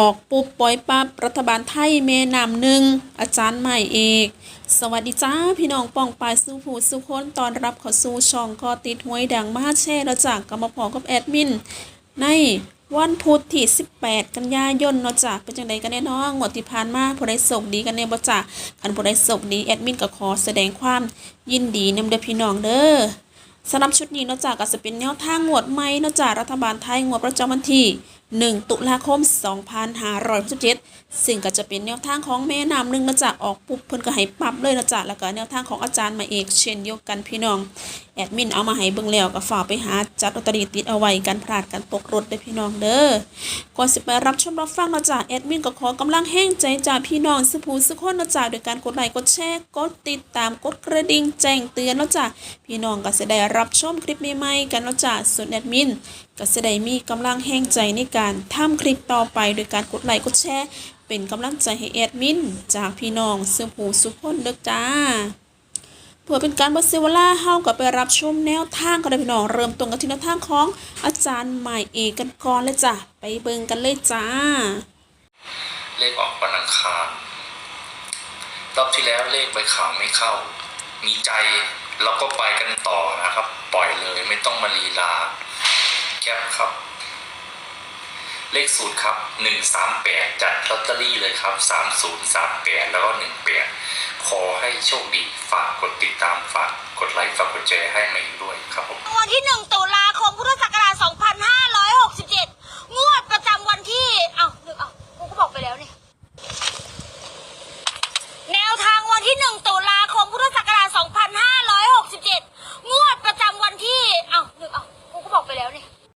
ออกปุ๊บปล่อยปั๊บรัฐบาลไทยเมนำหนึ่งอาจารย์ใหม่เอกสวัสดีจ้าพี่น้องป้องปายสู้ผู้สู้คนตอนรับเขอสู่ช่องกอติดหวยดังมาแช่แล้วจากกรรมพอกับแอดมิน ในวันพุธที่ 18 กันยายนเนาะจ้ะเป็นจังไดกันแน่น้องงวดที่ผ่านมาผู้ใดโชคดีกันแน่บ่จ้ะคันผู้ใดโชคดีแอดมินก็ขอแสดงความยินดีนำเด้อพี่น้องเด้อสำหรับชุดนี้เนอกจากก็จะเป็นแนวทางงวดใหม่เนอกจากรัฐบาลไทยงวดประจำวันที่ 1 ตุลาคม 2567ซึ่งก็จะเป็นแนวทางของแม่น้ำหนึ่งนอกจากออกปุ๊บเพิ่นก็ให้ปรับเลยนอกจากแล้วก็แนวทางของอาจารย์มาเอกเช่นเดียวกันพี่น้อง แอดมินเอามาให้เบิ่งแล้วก็ฝากไปหาจัดลอตเตอรี่ติดเอาไว้กันพลาดกันตกรถเด้อพี่น้องเด้อก่อนสิไปรับชมรับฟังนะจ้ะแอดมินก็ขอกำลังแห้งใจจากพี่น้องสุภูสุคนนะจ้ะโดยการกดไลค์กดแชร์กดติดตามกดกระดิ่งแจ้งเตือนนะจ้ะพี่น้องก็จะได้รับชมคลิปใหม่ๆกันนะจ้ะส่วนแอดมินก็จะได้มีกำลังแห้งใจในการทำคลิปต่อไปโดยการกดไลค์กดแชร์เป็นกำลังใจให้แอดมินจากพี่น้องสุภูสุคนเด้อจ้าเพื่อเป็นการบัเซวลาเฮากับไปรับชมแนวทางกันเลยพี่น้องเริ่มตรงกันที่แนวทางของอาจารย์ใหม่เอกกันก่อนเลยจ้ะไปเบิ่งกันเลยจ้า เลขออกวันอังคารรอบที่แล้วเลขใบขาวไม่เข้า มีใจเราก็ไปกันต่อนะครับ ปล่อยเลยไม่ต้องมาลีลาแคปครับ เลขสูตรครับหนึ่งสามแปดจัดลอตเตอรี่เลยครับสามศูนย์สามแปดแล้วก็หนึ่งแปดขอให้โชคดี ฝากกดติดตาม ฝากกดไลค์ ฝากกดแชร์ให้มาอีกด้วยครับผม วันที่หนึ่งตุลา